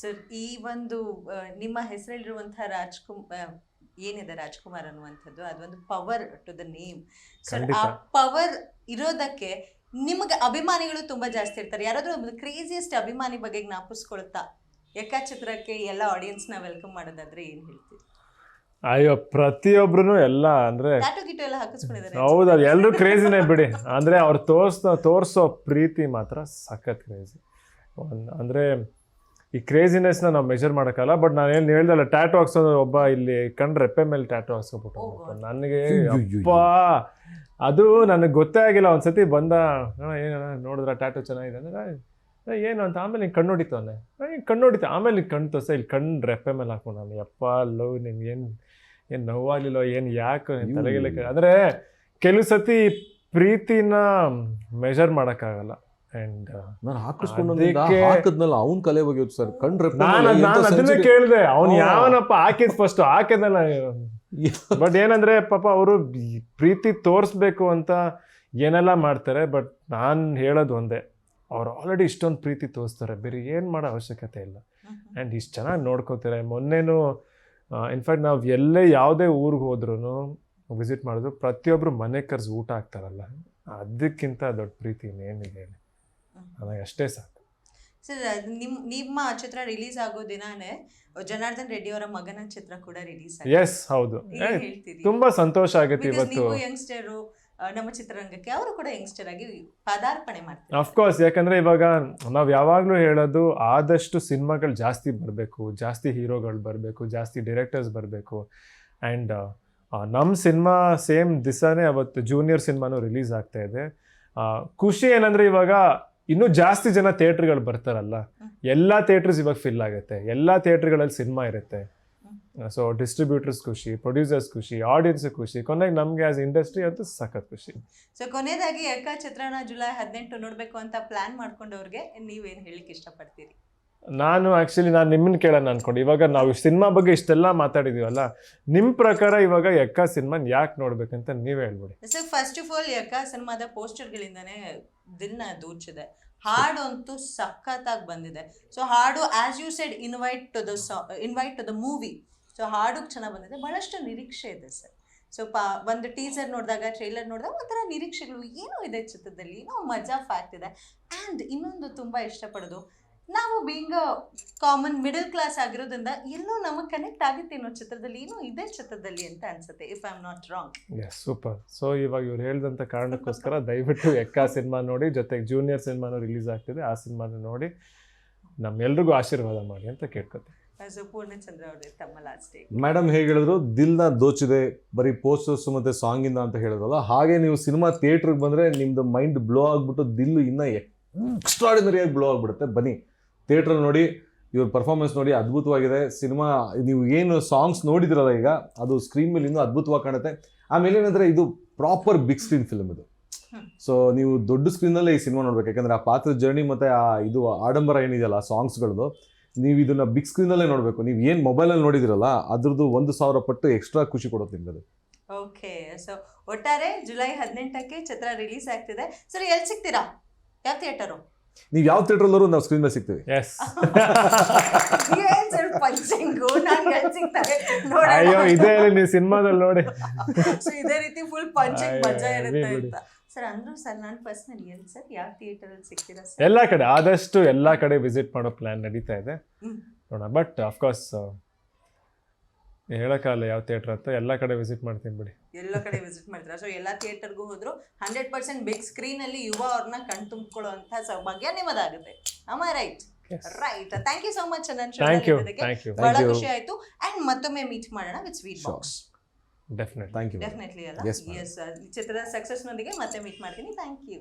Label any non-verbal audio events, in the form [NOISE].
Sir ಈ ಒಂದು ನಿಮ್ಮ ಹೆಸರಲ್ಲಿರುವಂತಹ ರಾಜ್ಕುಮಾರ್ ಏನಿದೆ ರಾಜ್ಕುಮಾರ್ ಅನ್ನುವಂಥದ್ದು? ಅದೊಂದು power to the name sir ಆ ಪವರ್ ಇರೋದಕ್ಕೆ ನಿಮಗೆ ಅಭಿಮಾನಿಗಳು ತುಂಬಾ ಜಾಸ್ತಿ ಇರ್ತಾರೆ. ಯಾರಾದ್ರೂ ಒಂದು ಕ್ರೇಜಿಯಸ್ಟ್ ಅಭಿಮಾನಿ ಬಗ್ಗೆ ಜ್ಞಾಪಿಸ್ಕೊಳ್ತಾ ಯಕ್ಕ ಚಿತ್ರಕ್ಕೆ ಎಲ್ಲ ಆಡಿಯನ್ಸ್ನ ವೆಲ್ಕಮ್ ಮಾಡೋದಾದ್ರೆ ಏನು ಹೇಳ್ತೀರಿ? ಅಯ್ಯೋ ಪ್ರತಿಯೊಬ್ರು ಎಲ್ಲ ಅಂದ್ರೆ ಟ್ಯಾಟು ಗಿಟು ಎಲ್ಲ ಹಾಕಿಸ್ಕೊಂಡಿದ್ದಾರೆ. ಹೌದು ಅದು ಎಲ್ಲರೂ ಕ್ರೇಜಿನೇ ಬಿಡಿ. ಅಂದ್ರೆ ಅವ್ರು ತೋರ್ಸ್ ತೋರ್ಸೋ ಪ್ರೀತಿ ಮಾತ್ರ ಸಖತ್ ಕ್ರೇಜಿ ಅಂದ್ರೆ ಈ ಕ್ರೇಜಿನೆಸ್ನ ನಾವು ಮೆಷರ್ ಮಾಡೋಕ್ಕಲ್ಲ ಬಟ್ ನಾನು ಏನು ಹೇಳ್ದಲ್ಲ ಟ್ಯಾಟು ಹಾಕ್ಸೋದು ಒಬ್ಬ ಇಲ್ಲಿ ಕಂಡ್ರೆ ರೆಪ್ಪೆ ಮೇಲೆ ಟ್ಯಾಟು ಹಾಕ್ಸ್ಕೊಬಿಟ್ಟು. ನನಗೆ. ಅಪ್ಪ ಅದು ನನಗೆ ಗೊತ್ತೇ ಆಗಿಲ್ಲ ಒಂದ್ಸತಿ ಬಂದ ಏನಣ್ಣ ನೋಡಿದ್ರ ಟ್ಯಾಟು ಚೆನ್ನಾಗಿದೆ ಅಂದ್ರೆ ಏನು ಅಂತ ಆಮೇಲೆ ಹಿಂಗೆ ಕಣ್ಣು ಹೊಡಿತು ಅವನೇ ಕಣ್ಣು ಹೊಡಿತು ಆಮೇಲೆ ಹಿಂಗೆ ಕಣ್ಣು ತೋರ್ಸ ಇಲ್ಲಿ ಕಣ್ಣು ರೆಪ್ಪೆ ಮೇಲೆ ಹಾಕೊಂಡು ನಾನು ಯಪ್ಪ ಲವ್ ನಿಮ್ಗೆ ಏನು ಏನು ನೋವಾಗಲಿಲ್ಲ ಏನು ಯಾಕೆ ತಲೆಗೆಲ್ಲ ಅಂದರೆ ಅಂದ್ರೆ ಕೆಲವು ಸತಿ ಪ್ರೀತಿನ ಮೆಷರ್ ಮಾಡೋಕ್ಕಾಗಲ್ಲ ಆ್ಯಂಡ್ ನಾನು ಹಾಕಿಸ್ಕೊಂಡು ಹಾಕಿದ್ನಲ್ಲ ಅವ್ನ್ ಕಲೆ ಬಗ್ಗೆ ಸರ್. ಕಂಡ್ರೆ ನಾನು ನಾನು ಅದನ್ನೇ ಕೇಳಿದೆ ಅವ್ನು ಯಾವನಪ್ಪ ಹಾಕಿದ್ ಫಸ್ಟ್ ಹಾಕಿದ್ನಲ್ಲ ಬಟ್ [LAUGHS] ಏನಂದ್ರೆ ಪಾಪ ಅವರು ಪ್ರೀತಿ ತೋರಿಸ್ಬೇಕು ಅಂತ ಏನೆಲ್ಲ ಮಾಡ್ತಾರೆ ಬಟ್ ನಾನು ಹೇಳೋದು ಒಂದೇ. ಅವ್ರು ಆಲ್ರೆಡಿ ಇಷ್ಟೊಂದು ಪ್ರೀತಿ ತೋರಿಸ್ತಾರೆ ಬೇರೆ ಏನು ಮಾಡೋ ಅವಶ್ಯಕತೆ ಇಲ್ಲ. ಆ್ಯಂಡ್ ಇಷ್ಟು ಚೆನ್ನಾಗಿ ನೋಡ್ಕೋತಾರೆ. ಮೊನ್ನೆನೂ ಇನ್ಫ್ಯಾಕ್ಟ್ ನಾವು ಎಲ್ಲೇ ಯಾವುದೇ ಊರಿಗೆ ಹೋದ್ರೂ ವಿಸಿಟ್ ಮಾಡಿದ್ರು ಪ್ರತಿಯೊಬ್ಬರು ಮನೆ ಕರ್ಸಿ ಊಟ ಹಾಕ್ತಾರಲ್ಲ. ಅದಕ್ಕಿಂತ ದೊಡ್ಡ ಪ್ರೀತಿ ಇನ್ನೇನಿದೆ. ಹೇಳಿ ನನಗೆ ಅಷ್ಟೇ ಸಾಕು. ಸರ್ ನಿಮ್ ನಿಮ್ಮ ಚಿತ್ರ ರಿಲೀಸ್ ಆಗೋ ದಿನಾನೇ ಜನಾರ್ದನ್ ರೆಡ್ಡಿ ಅವರ ಮಗನ ಚಿತ್ರ ಕೂಡ ರಿಲೀಸ್ ಎಸ್ ಹೌದು. ತುಂಬಾ ಸಂತೋಷ ಆಗುತ್ತೆ ಇವತ್ತು. ಯಂಗ್ಸ್ಟರು ನಮ್ಮ ಚಿತ್ರರಂಗಕ್ಕೆ ಅವರು ಕೂಡ ಯಂಗ್ಸ್ಟರ್ ಆಗಿ ಪದಾರ್ಪಣೆ ಮಾಡ್ತಾರೆ ಅಫ್ಕೋರ್ಸ್ ಯಾಕಂದ್ರೆ ಇವಾಗ ನಾವು ಯಾವಾಗಲೂ ಹೇಳೋದು ಆದಷ್ಟು ಸಿನಿಮಾಗಳು ಜಾಸ್ತಿ ಬರಬೇಕು ಜಾಸ್ತಿ ಹೀರೋಗಳು ಬರಬೇಕು ಜಾಸ್ತಿ ಡೈರೆಕ್ಟರ್ಸ್ ಬರಬೇಕು. ಆ್ಯಂಡ್ ನಮ್ಮ ಸಿನಿಮಾ ಸೇಮ್ ದಿಸಾನೇ ಅವತ್ತು ಜೂನಿಯರ್ ಸಿನಿಮಾನು ರಿಲೀಸ್ ಆಗ್ತಾ ಇದೆ. ಖುಷಿ ಏನಂದ್ರೆ ಇವಾಗ ಇನ್ನೂ ಜಾಸ್ತಿ ಜನ ಥಿಯೇಟ್ರ್ಗಳು ಬರ್ತಾರಲ್ಲ ಎಲ್ಲ ಥಿಯೇಟರ್ಸ್ ಇವಾಗ ಫಿಲ್ ಆಗುತ್ತೆ. ಎಲ್ಲ ಥಿಯೇಟ್ರ್ಗಳಲ್ಲಿ ಸಿನಿಮಾ ಇರುತ್ತೆ. ಸೊ ಡಿಸ್ಟ್ರಿಬ್ಯೂಟರ್ಸ್ ಖುಷಿ ಪ್ರೊಡ್ಯೂಸರ್ಸ್ ಖುಷಿ ಆಡಿಯನ್ಸ್ ಖುಷಿ ಕೊನೆಗೆ ನಮಗೆ ಆಸ್ ಇಂಡಸ್ಟ್ರಿ ಅಂತೂ ಸಖತ್ ಖುಷಿ. ಸೊ ಕೊನೆಯದಾಗಿ ಯಕ್ಕ ಚಿತ್ರಣ ಜುಲೈ ಹದಿನೆಂಟು ನೋಡಬೇಕು ಅಂತ ಪ್ಲಾನ್ ಮಾಡ್ಕೊಂಡವ್ರಿಗೆ ನೀವೇನು ಹೇಳಿಕ್ಕೆ ಇಷ್ಟಪಡ್ತೀರಿ? ನಾನು ಆಕ್ಚುಲಿ ನಾನು ನಿಮ್ಮನ್ನ ಕೇಳೋಣ ಅನ್ಕೊಂಡು. ಇವಾಗ ನಾವು ಸಿನಿಮಾ ಬಗ್ಗೆ ಇಷ್ಟೆಲ್ಲ ಮಾತಾಡಿದೀವಲ್ಲ ನಿಮ್ಮ ಪ್ರಕಾರ ಇವಾಗ ಎಕ್ಕ ಸಿನಿಮಾನ ಯಾಕೆ ನೋಡ್ಬೇಕಂತ ನೀವೇ ಹೇಳ್ಬಿಡಿ. Sir first of all Yakka ಸಿನಿಮಾದ ಪೋಸ್ಟರ್ಗಳಿಂದಾನೇ ದಿನ ದೂಚಿದೆ ಹಾಡು ಅಂತೂ ಸಖತ್ತಾಗಿ ಬಂದಿದೆ. ಸೊ ಹಾಡು as you said invite to the invite to the movie so ಹಾಡು ಚೆನ್ನಾಗಿ ಬಂದಿದೆ. ಬಹಳಷ್ಟು ನಿರೀಕ್ಷೆ ಇದೆ ಸರ್. ಸೊ ಪಾ, ಒಂದು ಟೀಸರ್ ನೋಡಿದಾಗ ಟ್ರೈಲರ್ ನೋಡಿದಾಗ ಒಂಥರ ನಿರೀಕ್ಷೆಗಳು ಏನೋ ಇದೆ ಚಿತ್ರದಲ್ಲಿ. ಏನೋ ಮಜಾ ಫ್ಯಾಕ್ಟ್ ಇದೆ. ಆ್ಯಂಡ್ ಇನ್ನೊಂದು ತುಂಬ ಇಷ್ಟಪಡೋದು ನಾವು ಬೀಂಗ್ ಕಾಮನ್ ಮಿಡಲ್ ಕ್ಲಾಸ್ ಆಗಿರೋದ್ರಿಂದ ಎಲ್ಲೋ ನಮಗೆ ಕನೆಕ್ಟ್ ಆಗುತ್ತೆ ಅನ್ನೋ ಚಿತ್ರದಲ್ಲಿ ಏನೋ ಇದೆ ಚಿತ್ರದಲ್ಲಿ ಅಂತ ಅನ್ಸುತ್ತೆ if I am not wrong yes super so ಇವಾಗ ಇವ್ರು ಹೇಳಿದಂಥ ಕಾರಣಕ್ಕೋಸ್ಕರ [LAUGHS] ದಯವಿಟ್ಟು ಎಕ್ಕ ಸಿನಿಮಾ ನೋಡಿ ಜೊತೆಗೆ ಜೂನಿಯರ್ ಸಿನಿಮಾನು ರಿಲೀಸ್ ಆಗ್ತಿದೆ ಆ ಸಿನಿಮಾನ ನೋಡಿ ನಮ್ಮೆಲ್ರಿಗೂ ಆಶೀರ್ವಾದ ಮಾಡಿ ಅಂತ ಕೇಳ್ಕೊತೀನಿ. ಸೊ ಪೂರ್ಣಚಂದ್ರ ಅವರೇ ತಮ್ಮ ಲಾಸ್ಟ್ ಡೇ ಮೇಡಮ್ ಹೇಗೆ ಹೇಳಿದ್ರು? ದಿಲ್ನ ದೋಚಿದೆ ಬರೀ ಪೋಸ್ಟರ್ಸ್ ಮತ್ತೆ ಸಾಂಗ್ ಇಂದ ಅಂತ ಹೇಳಿದ್ರಲ್ಲ ಹಾಗೆ ನೀವು ಸಿನಿಮಾ ಥಿಯೇಟ್ರಿಗೆ ಬಂದ್ರೆ ನಿಮ್ದು ಮೈಂಡ್ ಬ್ಲೋ ಆಗ್ಬಿಟ್ಟು ದಿಲ್ ಇನ್ನ ಎಕ್ಸ್ಟ್ರಾಡಿನರಿ ಆಗಿ ಬ್ಲೋ ಆಗ್ಬಿಡುತ್ತೆ. ಬನ್ನಿ ಥಿಯೇಟ್ರಲ್ಲಿ ನೋಡಿ ಇವ್ರ ಪರ್ಫಾರ್ಮೆನ್ಸ್ ನೋಡಿ ಅದ್ಭುತವಾಗಿದೆ. ಸಿನಿಮಾ ನೀವು ಏನು ಸಾಂಗ್ಸ್ ನೋಡಿದಿರಲ್ಲ ಈಗ ಅದು ಸ್ಕ್ರೀನ್ ಮೇಲೆ ಇನ್ನೂ ಅದ್ಭುತವಾಗಿ ಕಾಣುತ್ತೆ. ಆಮೇಲೆ ಏನಂದ್ರೆ ಇದು ಪ್ರಾಪರ್ ಬಿಗ್ ಸ್ಕ್ರೀನ್ ಫಿಲ್ಮ್ ಇದು. ಸೊ ನೀವು ದೊಡ್ಡ ಸ್ಕ್ರೀನಲ್ಲೇ ಈ ಸಿನಿಮಾ ನೋಡ್ಬೇಕು. ಯಾಕಂದ್ರೆ ಆ ಪಾತ್ರದ ಜರ್ನಿ ಮತ್ತೆ ಆ ಇದು ಆಡಂಬರ ಏನಿದೆಯಲ್ಲ ಸಾಂಗ್ಸ್ಗಳದ್ದು ನೀವು ಇದನ್ನ ಬಿಗ್ ಸ್ಕ್ರೀನಲ್ಲೇ ನೋಡಬೇಕು. ನೀವು ಏನು ಮೊಬೈಲಲ್ಲಿ ನೋಡಿದಿರಲ್ಲ ಅದ್ರದ್ದು ಒಂದು ಸಾವಿರ ಪಟ್ಟು ಎಕ್ಸ್ಟ್ರಾ ಖುಷಿ ಕೊಡುತ್ತೆ ನಿಮ್ಗೆ ಅದು ಓಕೆ ಸೊ ಒಟ್ಟಾರೆ ಜುಲೈ ಹದಿನೆಂಟಕ್ಕೆ ಚಿತ್ರ ರಿಲೀಸ್ ಆಗ್ತಿದೆ. ಸರ್ ಎಲ್ಲಿ ಸಿಗ್ತೀರಾ? ಯಾವ ಥಿಯೇಟರು ನೀವು ಯಾವ ಥಿಯೇಟ್ರಲ್ಲರೂ ನಾವು ಸ್ಕ್ರೀನ್ ಮೇಲೆ ಸಿಗ್ತೀವಿ. ಎಸ್ [LAUGHS] ಅಯ್ಯೋ ಇದೇ ನೀವು ಸಿನಿಮಾದಲ್ಲಿ ನೋಡಿ. ಸೊ ಇದೇ ರೀತಿ ಫುಲ್ ಪಂಚಿಂಗ್ ಮಜಾ ಇರುತ್ತೆ. ಅಂತ. ಸರ್ ಅಂದ್ರು ಸರ್ ನಾನು ಪರ್ಸನಲ್ ಎಲ್ಲಿ ಸರ್? ಯಾವ ಥಿಯೇಟರ್ ಅಲ್ಲಿ ಸಿಗ್ತೀರಾ ಸರ್ ಎಲ್ಲ ಕಡೆ ಆದಷ್ಟು ಎಲ್ಲ ಕಡೆ ವಿಸಿಟ್ ಮಾಡೋ ಪ್ಲಾನ್ ನಡೀತಾ ಇದೆ. ನೋಡೋಣ ಬಟ್ ಅಫ್ಕೋರ್ಸ್ ಹೇಳೋಕ್ಕಾಗಲ್ಲ ಯಾವ ಥಿಯೇಟರ್ ಅಂತ ಎಲ್ಲ ಕಡೆ ವಿಸಿಟ್ ಮಾಡ್ತೀನಿ ಬಿಡಿ. ಎಲ್ಲ ಕಡೆ ವಿಸಿಟ್ ಮಾಡ್ತೀರಾ? ಸೊ ಎಲ್ಲ ಥಿಯೇಟರ್ಗೂ ಹೋದ್ರು ಹಂಡ್ರೆಡ್ ಪರ್ಸೆಂಟ್ ಬಿಗ್ ಸ್ಕ್ರೀನ್ ಅಲ್ಲಿ ಯುವ ಅವ್ರನ್ನ ಕಣ್ ತುಂಬಿಕೊಳ್ಳುವಂತ ಸೌಭಾಗ್ಯ ನಿಮ್ಮದಾಗುತ್ತೆ. ಅಮ್ಮ right right thank you so much ನನ್ನ ಥ್ಯಾಂಕ್ ಯು ಥ್ಯಾಂಕ್ ಯು ಬಹಳ ಖುಷಿ ಆಯ್ತು. ಅಂಡ್ ಮತ್ತೊಮ್ಮೆ ಮೀಟ್ ಮಾಡೋಣ with sweet box definite thank you definitely ಅಲ್ಲ. ಎಸ್ ಚಿತ್ರದ ಸಕ್ಸಸ್ನೊಂದಿಗೆ ಮತ್ತೆ ಮೀಟ್ ಮಾಡ್ತೀನಿ. Thank you